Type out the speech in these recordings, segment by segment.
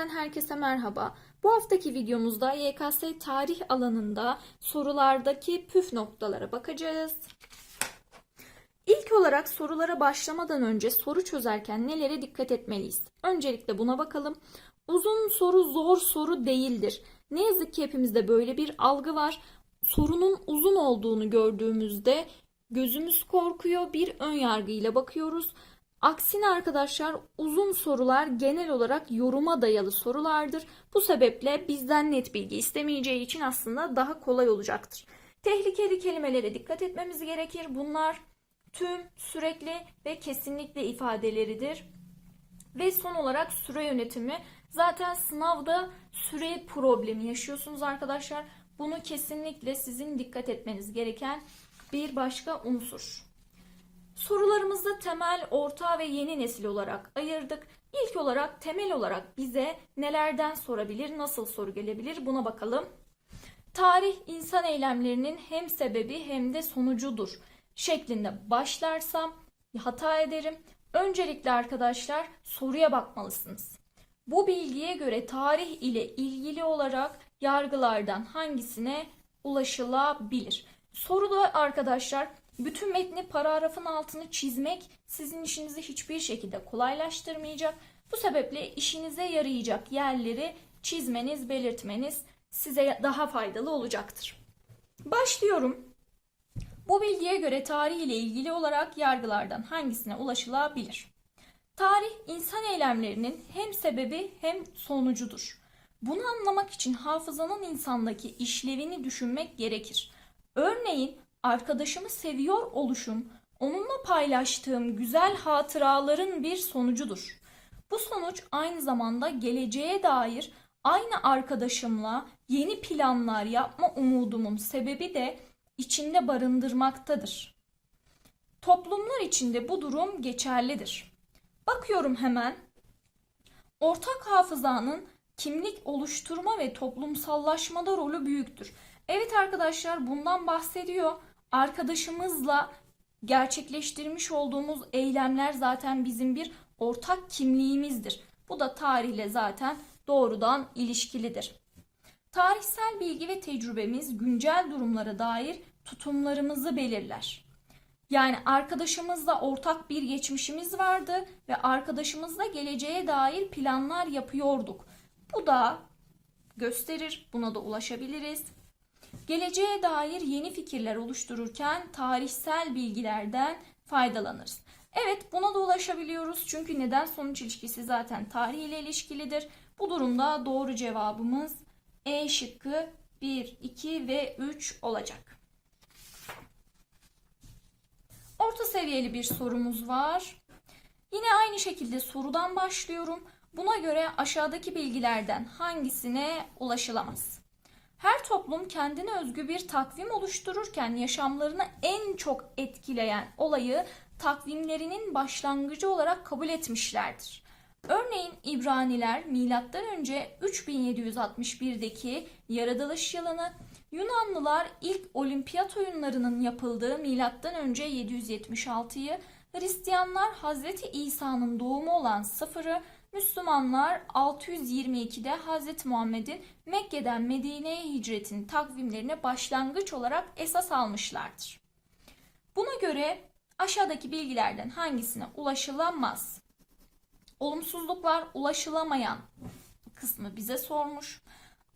Derslerden herkese merhaba. Bu haftaki videomuzda YKS tarih alanında sorulardaki püf noktalara bakacağız. İlk olarak sorulara başlamadan önce soru çözerken nelere dikkat etmeliyiz? Öncelikle buna bakalım. Uzun soru zor soru değildir. Ne yazık ki hepimizde böyle bir algı var. Sorunun uzun olduğunu gördüğümüzde gözümüz korkuyor, bir ön yargıyla bakıyoruz. Aksine arkadaşlar uzun sorular genel olarak yoruma dayalı sorulardır. Bu sebeple bizden net bilgi istemeyeceği için aslında daha kolay olacaktır. Tehlikeli kelimelere dikkat etmemiz gerekir. Bunlar tüm, sürekli ve kesinlikle ifadeleridir. Ve son olarak süre yönetimi. Zaten sınavda süre problemi yaşıyorsunuz arkadaşlar. Bunu kesinlikle sizin dikkat etmeniz gereken bir başka unsur. Sorularımızda temel, orta ve yeni nesil olarak ayırdık. İlk olarak temel olarak bize nelerden sorabilir, nasıl soru gelebilir buna bakalım. Tarih insan eylemlerinin hem sebebi hem de sonucudur şeklinde başlarsam hata ederim. Öncelikle arkadaşlar soruya bakmalısınız. Bu bilgiye göre tarih ile ilgili olarak yargılardan hangisine ulaşılabilir? Soruda arkadaşlar bütün metni paragrafın altını çizmek sizin işinizi hiçbir şekilde kolaylaştırmayacak. Bu sebeple işinize yarayacak yerleri çizmeniz, belirtmeniz size daha faydalı olacaktır. Başlıyorum. Bu bilgiye göre tarih ile ilgili olarak yargılardan hangisine ulaşılabilir? Tarih insan eylemlerinin hem sebebi hem sonucudur. Bunu anlamak için hafızanın insandaki işlevini düşünmek gerekir. Örneğin arkadaşımı seviyor oluşum onunla paylaştığım güzel hatıraların bir sonucudur. Bu sonuç aynı zamanda geleceğe dair aynı arkadaşımla yeni planlar yapma umudumun sebebi de içinde barındırmaktadır. Toplumlar içinde bu durum geçerlidir. Bakıyorum hemen. Ortak hafızanın kimlik oluşturma ve toplumsallaşmada rolü büyüktür. Evet arkadaşlar bundan bahsediyor. Arkadaşımızla gerçekleştirmiş olduğumuz eylemler zaten bizim bir ortak kimliğimizdir. Bu da tarihle zaten doğrudan ilişkilidir. Tarihsel bilgi ve tecrübemiz güncel durumlara dair tutumlarımızı belirler. Yani arkadaşımızla ortak bir geçmişimiz vardı ve arkadaşımızla geleceğe dair planlar yapıyorduk. Bu da gösterir, buna da ulaşabiliriz. Geleceğe dair yeni fikirler oluştururken tarihsel bilgilerden faydalanırız. Evet buna da ulaşabiliyoruz çünkü neden sonuç ilişkisi zaten tarih ile ilişkilidir. Bu durumda doğru cevabımız E şıkkı 1, 2 ve 3 olacak. Orta seviyeli bir sorumuz var. Yine aynı şekilde sorudan başlıyorum. Buna göre aşağıdaki bilgilerden hangisine ulaşılamaz? Her toplum kendine özgü bir takvim oluştururken yaşamlarını en çok etkileyen olayı takvimlerinin başlangıcı olarak kabul etmişlerdir. Örneğin İbraniler M.Ö. 3761'deki yaratılış yılını, Yunanlılar ilk olimpiyat oyunlarının yapıldığı M.Ö. 776'yı, Hristiyanlar Hz. İsa'nın doğumu olan sıfırı, Müslümanlar 622'de Hz. Muhammed'in Mekke'den Medine'ye hicretinin takvimlerine başlangıç olarak esas almışlardır. Buna göre aşağıdaki bilgilerden hangisine ulaşılamaz? Olumsuzluklar ulaşılamayan kısmı bize sormuş.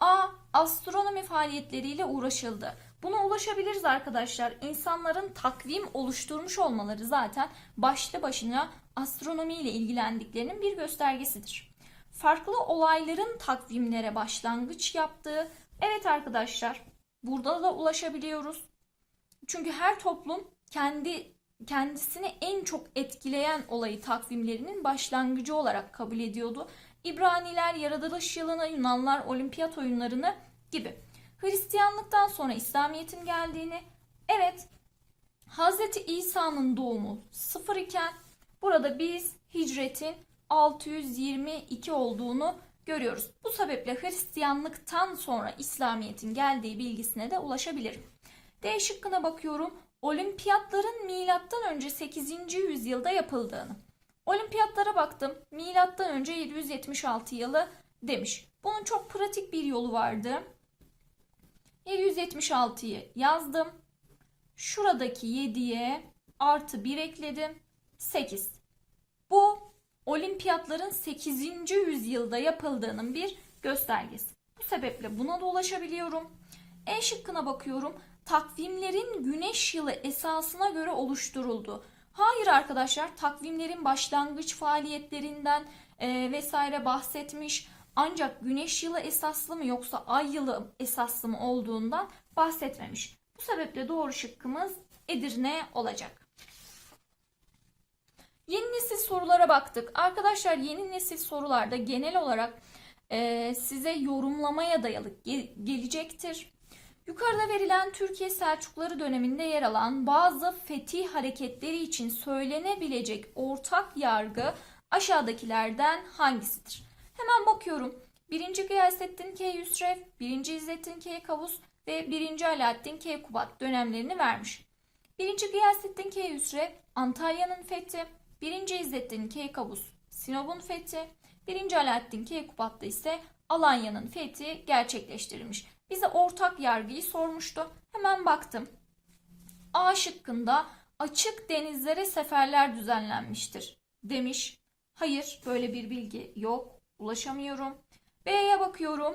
A. Astronomi faaliyetleriyle uğraşıldı. Buna ulaşabiliriz arkadaşlar. İnsanların takvim oluşturmuş olmaları zaten başlı başına astronomi ile ilgilendiklerinin bir göstergesidir. Farklı olayların takvimlere başlangıç yaptığı. Evet arkadaşlar, burada da ulaşabiliyoruz. Çünkü her toplum kendi kendisini en çok etkileyen olayı takvimlerinin başlangıcı olarak kabul ediyordu. İbraniler yaratılış yılını, Yunanlar olimpiyat oyunlarını gibi. Hristiyanlıktan sonra İslamiyet'in geldiğini, evet Hz. İsa'nın doğumu sıfır iken burada biz hicretin 622 olduğunu görüyoruz. Bu sebeple Hristiyanlıktan sonra İslamiyet'in geldiği bilgisine de ulaşabilirim. D şıkkına bakıyorum. Olimpiyatların milattan önce 8. yüzyılda yapıldığını. Olimpiyatlara baktım. Milattan önce 776 yılı demiş. Bunun çok pratik bir yolu vardı. 776'yı yazdım. Şuradaki 7'ye artı 1 ekledim. 8. Bu olimpiyatların 8. yüzyılda yapıldığının bir göstergesi. Bu sebeple buna da ulaşabiliyorum. E şıkkına bakıyorum. Takvimlerin güneş yılı esasına göre oluşturuldu. Hayır arkadaşlar takvimlerin başlangıç faaliyetlerinden e, vesaire bahsetmiş. Ancak güneş yılı esaslı mı yoksa ay yılı esaslı mı olduğundan bahsetmemiş. Bu sebeple doğru şıkkımız Edirne olacak. Yeni nesil sorulara baktık. Arkadaşlar yeni nesil sorularda genel olarak e, size yorumlamaya dayalı ge- gelecektir. Yukarıda verilen Türkiye Selçukları döneminde yer alan bazı fetih hareketleri için söylenebilecek ortak yargı aşağıdakilerden hangisidir? Hemen bakıyorum. 1. Gıyasettin K. Yusrev, 1. İzzettin K. Kavus ve 1. Alaaddin K. Kubat dönemlerini vermiş. 1. Gıyasettin K. Yusrev, Antalya'nın fethi, 1. İzzettin K. Kavus, Sinop'un fethi, 1. Alaaddin K. Kubat'ta ise Alanya'nın fethi gerçekleştirilmiş. Bize ortak yargıyı sormuştu. Hemen baktım. A şıkkında açık denizlere seferler düzenlenmiştir demiş. Hayır böyle bir bilgi yok. Ulaşamıyorum. B'ye bakıyorum.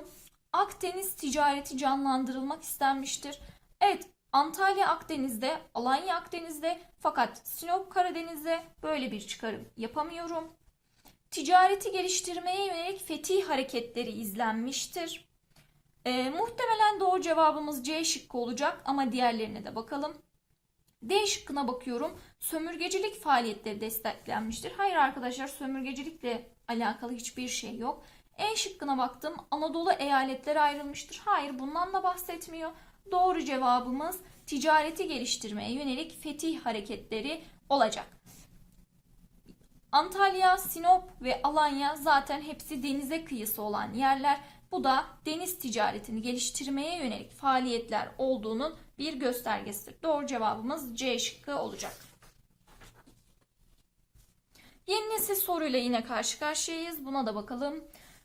Akdeniz ticareti canlandırılmak istenmiştir. Evet Antalya Akdeniz'de, Alanya Akdeniz'de fakat Sinop Karadeniz'de böyle bir çıkarım yapamıyorum. Ticareti geliştirmeye yönelik fetih hareketleri izlenmiştir. Ee, muhtemelen doğru cevabımız C şıkkı olacak ama diğerlerine de bakalım. D şıkkına bakıyorum. Sömürgecilik faaliyetleri desteklenmiştir. Hayır arkadaşlar sömürgecilikle alakalı hiçbir şey yok. E şıkkına baktım. Anadolu eyaletleri ayrılmıştır. Hayır bundan da bahsetmiyor. Doğru cevabımız ticareti geliştirmeye yönelik fetih hareketleri olacak. Antalya, Sinop ve Alanya zaten hepsi denize kıyısı olan yerler. Bu da deniz ticaretini geliştirmeye yönelik faaliyetler olduğunun bir göstergesidir. Doğru cevabımız C şıkkı olacak. Yeni nesil soruyla yine karşı karşıyayız. Buna da bakalım.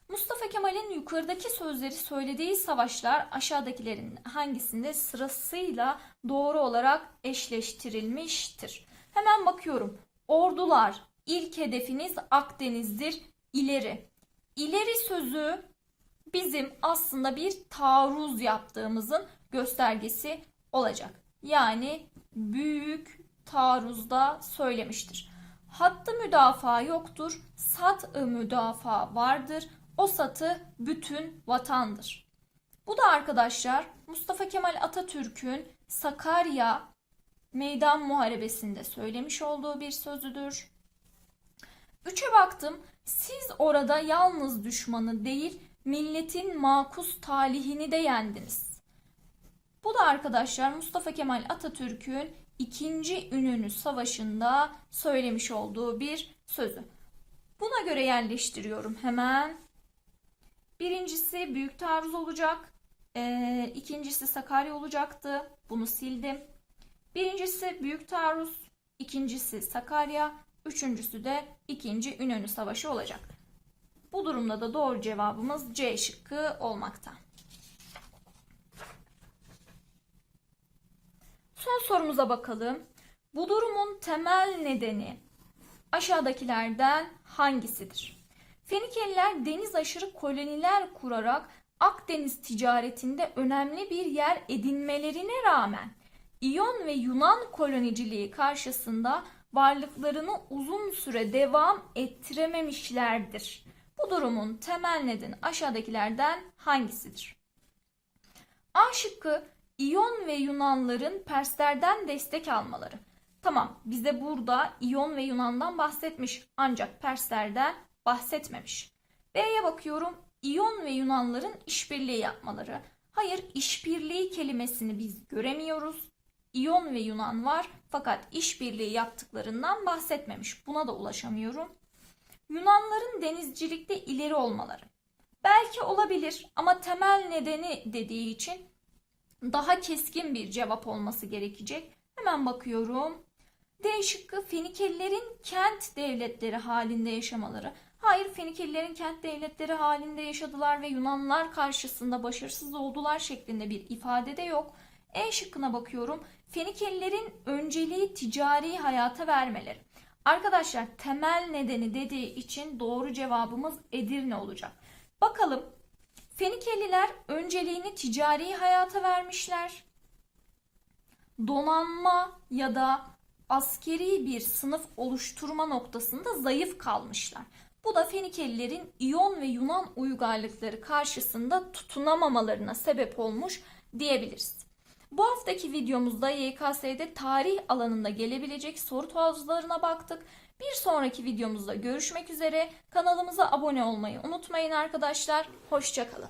Mustafa Kemal'in yukarıdaki sözleri söylediği savaşlar aşağıdakilerin hangisinde sırasıyla doğru olarak eşleştirilmiştir? Hemen bakıyorum. Ordular, ilk hedefiniz Akdeniz'dir, ileri. İleri sözü bizim aslında bir taarruz yaptığımızın göstergesi olacak. Yani büyük taarruzda söylemiştir. Hattı müdafaa yoktur, sat-ı müdafaa vardır. O satı bütün vatandır. Bu da arkadaşlar Mustafa Kemal Atatürk'ün Sakarya Meydan Muharebesi'nde söylemiş olduğu bir sözüdür. Üçe baktım. Siz orada yalnız düşmanı değil, milletin makus talihini de yendiniz. Bu da arkadaşlar Mustafa Kemal Atatürk'ün ikinci Ünönü Savaşı'nda söylemiş olduğu bir sözü. Buna göre yerleştiriyorum hemen. Birincisi büyük taarruz olacak. Ee, ikincisi Sakarya olacaktı. Bunu sildim. Birincisi büyük taarruz. ikincisi Sakarya. Üçüncüsü de ikinci İnönü Savaşı olacak. Bu durumda da doğru cevabımız C şıkkı olmakta. Son sorumuza bakalım. Bu durumun temel nedeni aşağıdakilerden hangisidir? Fenikeliler deniz aşırı koloniler kurarak Akdeniz ticaretinde önemli bir yer edinmelerine rağmen İyon ve Yunan koloniciliği karşısında varlıklarını uzun süre devam ettirememişlerdir. Bu durumun temel nedeni aşağıdakilerden hangisidir? A şıkkı İyon ve Yunanların Perslerden destek almaları. Tamam bize burada İyon ve Yunan'dan bahsetmiş ancak Perslerden bahsetmemiş. B'ye bakıyorum İyon ve Yunanların işbirliği yapmaları. Hayır işbirliği kelimesini biz göremiyoruz. İyon ve Yunan var fakat işbirliği yaptıklarından bahsetmemiş. Buna da ulaşamıyorum. Yunanların denizcilikte ileri olmaları. Belki olabilir ama temel nedeni dediği için daha keskin bir cevap olması gerekecek. Hemen bakıyorum. D şıkkı Fenikelilerin kent devletleri halinde yaşamaları. Hayır, Fenikelilerin kent devletleri halinde yaşadılar ve Yunanlılar karşısında başarısız oldular şeklinde bir ifade de yok. E şıkkına bakıyorum. Fenikelilerin önceliği ticari hayata vermeleri. Arkadaşlar temel nedeni dediği için doğru cevabımız Edirne olacak. Bakalım Fenikeliler önceliğini ticari hayata vermişler. Donanma ya da askeri bir sınıf oluşturma noktasında zayıf kalmışlar. Bu da Fenikelilerin İyon ve Yunan uygarlıkları karşısında tutunamamalarına sebep olmuş diyebiliriz. Bu haftaki videomuzda YKS'de tarih alanında gelebilecek soru tozlarına baktık. Bir sonraki videomuzda görüşmek üzere. Kanalımıza abone olmayı unutmayın arkadaşlar. Hoşçakalın.